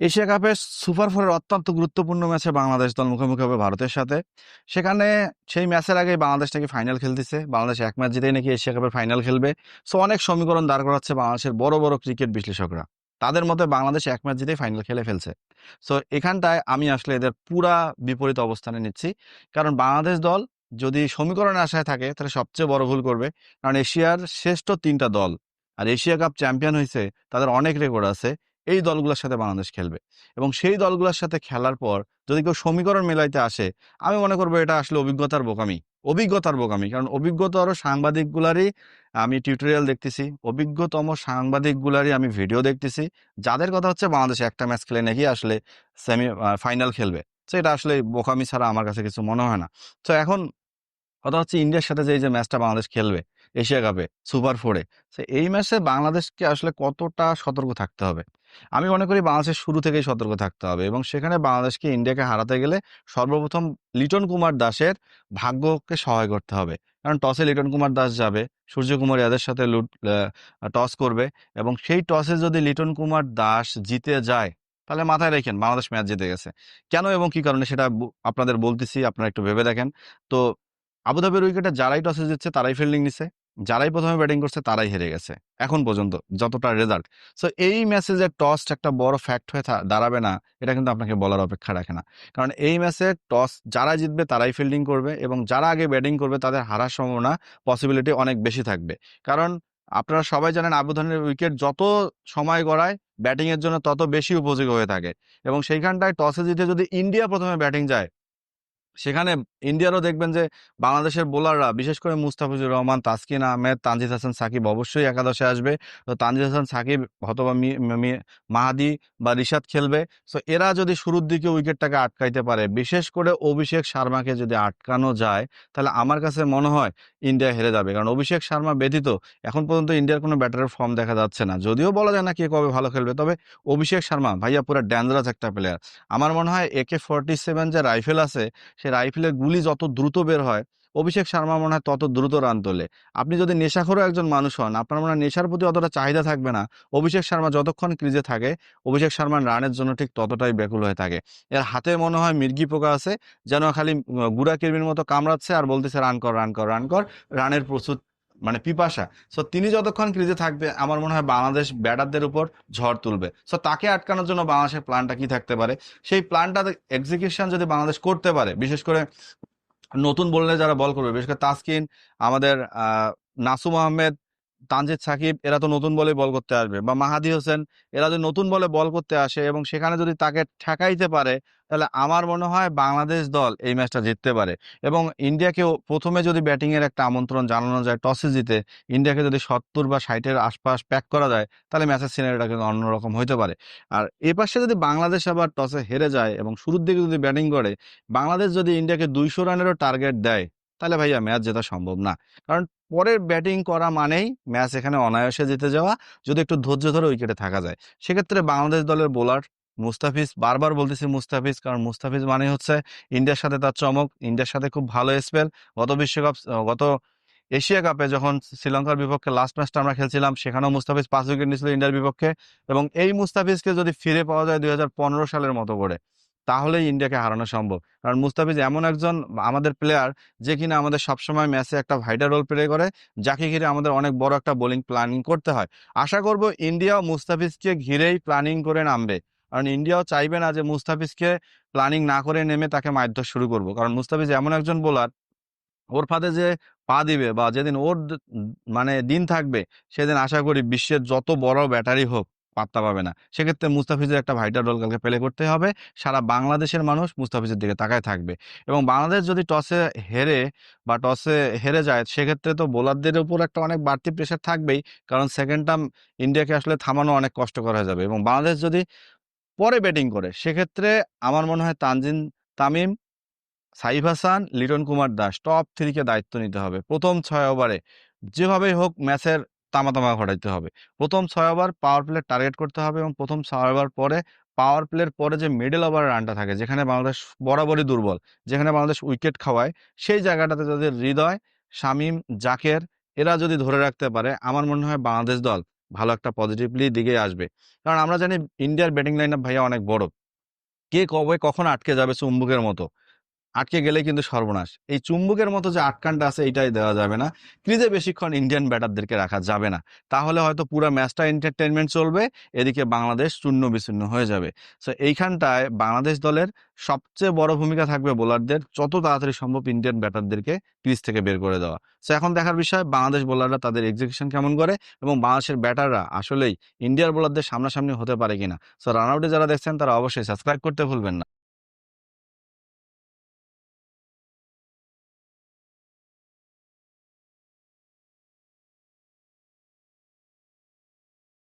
Asia কাপের super ফোরের অত্যন্ত গুরুত্বপূর্ণ ম্যাচে বাংলাদেশ দল মুখোমুখি হবে ভারতের সাথে। সেখানে সেই ম্যাচের আগে বাংলাদেশ নাকি ফাইনাল খেলতেছে। বাংলাদেশ এক ম্যাচ জিতেই নাকি এশিয়া কাপের ফাইনাল খেলবে। সো অনেক সমীকরণ দাঁড় করাচ্ছে বাংলাদেশের বড় বড় ক্রিকেট বিশ্লেষকরা। তাদের মতে বাংলাদেশ এক ম্যাচ জিতেই ফাইনাল খেলে ফেলছে। সো এখানটায় আমি আসলে এদের পুরা বিপরীত অবস্থানে নিচ্ছি। কারণ বাংলাদেশ দল যদি সমীকরণে আশায় থাকে, তাহলে সবচেয়ে বড় ভুল করবে। কারণ এশিয়ার শ্রেষ্ঠ তিনটা দল, আর এশিয়া কাপ চ্যাম্পিয়ন হয়েছে তাদের অনেক রেকর্ড আছে। এই দলগুলোর সাথে বাংলাদেশ খেলবে। এবং সেই দলগুলোর সাথে খেলার পর যদি কেউ সমীকরণ মেলাইতে আসে, আমি মনে করব এটা আসলে অভিজ্ঞতার বোকামি। অভিজ্ঞতার বোকামি। কারণ অভিজ্ঞতর সাংবাদিকগুলারই আমি টিউটোরিয়াল দেখতেছি। অভিজ্ঞতম সাংবাদিকগুলারই আমি ভিডিও দেখতেছি। যাদের কথা হচ্ছে বাংলাদেশে একটা ম্যাচ খেলে নাকি আসলে সেমি ফাইনাল খেলবে। তো এটা আসলে বোকামি ছাড়া আমার কাছে কিছু মনে হয় না। তো এখন কথা হচ্ছে ইন্ডিয়ার সাথে যে, এই যে ম্যাচটা বাংলাদেশ খেলবে, এশিয়া কাপে সুপার ফোরে তো এই ম্যাচে বাংলাদেশকে আসলে কতটা সতর্ক থাকতে হবে? আমি মনে করি বাংলাদেশের শুরু থেকেই সতর্ক থাকতে হবে এবং সেখানে বাংলাদেশকে ইন্ডিয়াকে হারাতে গেলে সর্বপ্রথম লিটন কুমার দাসের ভাগ্যকে সহায় করতে হবে। কারণ টসে লিটন কুমার দাস যাবে, সূর্যকুমার ইয়াদের সাথে লুট টস করবে এবং সেই টসে যদি লিটন কুমার দাস জিতে যায়, তাহলে মাথায় রেখেন বাংলাদেশ ম্যাচ জিতে গেছে। কেন এবং কি কারণে সেটা আপনাদের বলতেছি, আপনারা একটু ভেবে দেখেন। তো আবুধাবির উইকেটে যারাই টসে জিতছে, তারাই ফিল্ডিং নিছে। যারাই প্রথমে ব্যাটিং করছে তারাই হেরে গেছে, এখন পর্যন্ত যতটা রেজাল্ট সো এই ম্যাচে যে টস একটা বড় ফ্যাক্ট হয়ে দাঁড়াবে না, এটা কিন্তু আপনাকে বলার অপেক্ষা রাখে না। কারণ এই ম্যাচে টস যারা জিতবে তারাই ফিল্ডিং করবে এবং যারা আগে ব্যাটিং করবে তাদের হারার সম্ভাবনা পসিবিলিটি অনেক বেশি থাকবে। কারণ আপনারা সবাই জানেন আবুধানের উইকেট যত সময় গড়ায় ব্যাটিংয়ের জন্য তত বেশি উপযোগী হয়ে থাকে এবং সেইখানটায় টসে জিতে যদি ইন্ডিয়া প্রথমে ব্যাটিং যায় সেখানে ইন্ডিয়ারও দেখবেন যে, বাংলাদেশের বোলাররা বিশেষ করে মুস্তাফিজুর রহমান, তাসকিন আহমেদ, তানজিদ হাসান সাকিব অবশ্যই একাদশে আসবে। তো তানজিদ হাসান সাকিব মি- মাহাদি বা রিশাদ খেলবে। সো এরা যদি শুরুর দিকে উইকেটটাকে আটকাইতে পারে, বিশেষ করে অভিষেক শর্মাকে যদি আটকানো যায়, তাহলে আমার কাছে মনে হয় ইন্ডিয়া হেরে যাবে। কারণ অভিষেক শর্মা ব্যতীত এখন পর্যন্ত ইন্ডিয়ার কোনো ব্যাটারের ফর্ম দেখা যাচ্ছে না। যদিও বলা যায় না কে কবে ভালো খেলবে, তবে অভিষেক শর্মা ভাইয়া পুরো ড্যাঞ্জারাস একটা প্লেয়ার আমার মনে হয় একে ফোরটি সেভেন যে রাইফেল আছে, সে রাইফেলের গুলি যত দ্রুত বের হয়, অভিষেক শর্মা মনে হয় তত দ্রুত রান তোলে। আপনি যদি নেশাখোরও একজন মানুষ হন, আপনার মনে হয় নেশার প্রতি অতটা চাহিদা থাকবে না। অভিষেক শর্মা যতক্ষণ ক্রিজে থাকে, অভিষেক শর্মার রানের জন্য ঠিক ততটাই ব্যাকুল হয়ে থাকে। এর হাতে মনে হয় মির্গি পোকা আছে, যেন খালি গুড়া কিরমির মতো কামড়াচ্ছে আর বলতেছে, রান কর রান কর রান কর। রানের প্রচুর মানে পিপাসা। সো তিনি যতক্ষণ ক্রিজে থাকবে, আমার মনে হয় বাংলাদেশ ব্যাটারদের উপর ঝড় তুলবে। সো তাকে আটকানোর জন্য বাংলাদেশের প্ল্যানটা কি থাকতে পারে? সেই প্ল্যানটা এক্সিকিউশন যদি বাংলাদেশ করতে পারে, বিশেষ করে নতুন বললে যারা বল করবে, বিশেষ করে তাসকিন, আমাদের নাসুম আহমেদ তানজিদ সাকিব, এরা তো নতুন বলে বল করতে আসবে। বা মাহাদি হোসেন, এরা যদি নতুন বলে বল করতে আসে এবং সেখানে যদি তাকে ঠেকাইতে পারে, তাহলে আমার মনে হয় বাংলাদেশ দল এই ম্যাচটা জিততে পারে। এবং ইন্ডিয়াকেও প্রথমে যদি ব্যাটিংয়ের একটা আমন্ত্রণ জানানো যায়, টসে জিতে ইন্ডিয়াকে যদি সত্তর বা ষাটের আশপাশ প্যাক করা যায়, তাহলে ম্যাচের সিনারিটা কিন্তু অন্যরকম হতে পারে। আর এ পাশে যদি বাংলাদেশ আবার টসে হেরে যায় এবং শুরুর দিকে যদি ব্যাটিং করে, বাংলাদেশ যদি ইন্ডিয়াকে দুইশো রানেরও টার্গেট দেয়, তাহলে ভাইয়া ম্যাচ জেতা সম্ভব না। কারণ পরের ব্যাটিং করা মানেই ম্যাচ এখানে অনায়াসে জিতে যাওয়া, যদি একটু ধৈর্য ধরে উইকেটে থাকা যায়। সেক্ষেত্রে বাংলাদেশ দলের বোলার মুস্তাফিজ, বারবার বলতেছি মুস্তাফিজ, কারণ মুস্তাফিজ মানে হচ্ছে ইন্ডিয়ার সাথে তার চমক, ইন্ডিয়ার সাথে খুব ভালো স্পেল। গত বিশ্বকাপ, গত এশিয়া কাপে যখন শ্রীলঙ্কার বিপক্ষে লাস্ট ম্যাচটা আমরা খেলছিলাম, সেখানেও মুস্তাফিজ পাঁচ উইকেট নিয়েছিল ইন্ডিয়ার বিপক্ষে। এবং এই মুস্তাফিজকে যদি ফিরে পাওয়া যায় দুই হাজার পনেরো সালের মতো করে তাহলেই ইন্ডিয়াকে হারানো সম্ভব। কারণ মুস্তাফিজ এমন একজন আমাদের প্লেয়ার যে কিনা আমাদের সবসময় ম্যাচে একটা ভাইটাল রোল প্লে করে, যাকে ঘিরে আমাদের অনেক বড় একটা বোলিং প্ল্যানিং করতে হয়। আশা করব ইন্ডিয়াও মুস্তাফিজকে ঘিরেই প্ল্যানিং করে নামবে। কারণ ইন্ডিয়াও চাইবে না যে মুস্তাফিজকে প্ল্যানিং না করে নেমে তাকে মারধর শুরু করব। কারণ মুস্তাফিজ এমন একজন বোলার ওর ফাঁদে যে পা দিবে বা যেদিন ওর মানে দিন থাকবে, সেদিন আশা করি বিশ্বের যত বড় ব্যাটারি হোক পাত্তা পাবে না। সেক্ষেত্রে মুস্তাফিজের একটা ভাইটাল রোল কালকে প্লে করতে হবে। সারা বাংলাদেশের মানুষ মুস্তাফিজের দিকে তাকায় থাকবে। এবং বাংলাদেশ যদি টসে হেরে বা টসে হেরে যায়, সেক্ষেত্রে তো বোলারদের উপর একটা অনেক বাড়তি প্রেশার থাকবেই। কারণ সেকেন্ড টার্ম ইন্ডিয়াকে আসলে থামানো অনেক কষ্টকর হয়ে যাবে। এবং বাংলাদেশ যদি পরে ব্যাটিং করে, সেক্ষেত্রে আমার মনে হয় তানজিন তামিম, সাইফ হাসান, লিটন কুমার দাস টপ থ্রিকে দায়িত্ব নিতে হবে। প্রথম ছয় ওভারে যেভাবেই হোক ম্যাচের তামাতামা ঘটাইতে হবে। প্রথম ছয় ওভার পাওয়ার প্লে টার্গেট করতে হবে এবং প্রথম ছয় ওভার পরে পাওয়ার প্লের পরে যে মিডল ওভার রানটা থাকে, যেখানে বাংলাদেশ বরাবরই দুর্বল, যেখানে বাংলাদেশ উইকেট খাওয়ায়, সেই জায়গাটাতে যদি হৃদয়, শামীম, জাকের, এরা যদি ধরে রাখতে পারে, আমার মনে হয় বাংলাদেশ দল ভালো একটা পজিটিভলি দিকে আসবে। কারণ আমরা জানি ইন্ডিয়ার ব্যাটিং লাইন ভাইয়া অনেক বড়। কে কবে কখন আটকে যাবে চুম্বুকের মতো। আটকে গেলে কিন্তু সর্বনাশ। এই চুম্বুকের মতো যে আটকানটা আছে এটাই দেওয়া যাবে না। ক্রিজে বেশিক্ষণ ইন্ডিয়ান ব্যাটারদেরকে রাখা যাবে না। তাহলে হয়তো পুরো ম্যাচটা এন্টারটেনমেন্ট চলবে, এদিকে বাংলাদেশ চূর্ণ বিচূর্ণ হয়ে যাবে। সো এইখানটায় বাংলাদেশ দলের সবচেয়ে বড় ভূমিকা থাকবে বোলারদের যত তাড়াতাড়ি সম্ভব ইন্ডিয়ান ব্যাটারদেরকে ক্রিজ থেকে বের করে দেওয়া। সো এখন দেখার বিষয়, বাংলাদেশ বোলাররা তাদের এক্সিকিউশন কেমন করে এবং বাংলাদেশের ব্যাটাররা আসলেই ইন্ডিয়ার বোলারদের সামনাসামনি হতে পারে কিনা? সো রান আউটে যারা দেখছেন, তারা অবশ্যই সাবস্ক্রাইব করতে ভুলবেন না।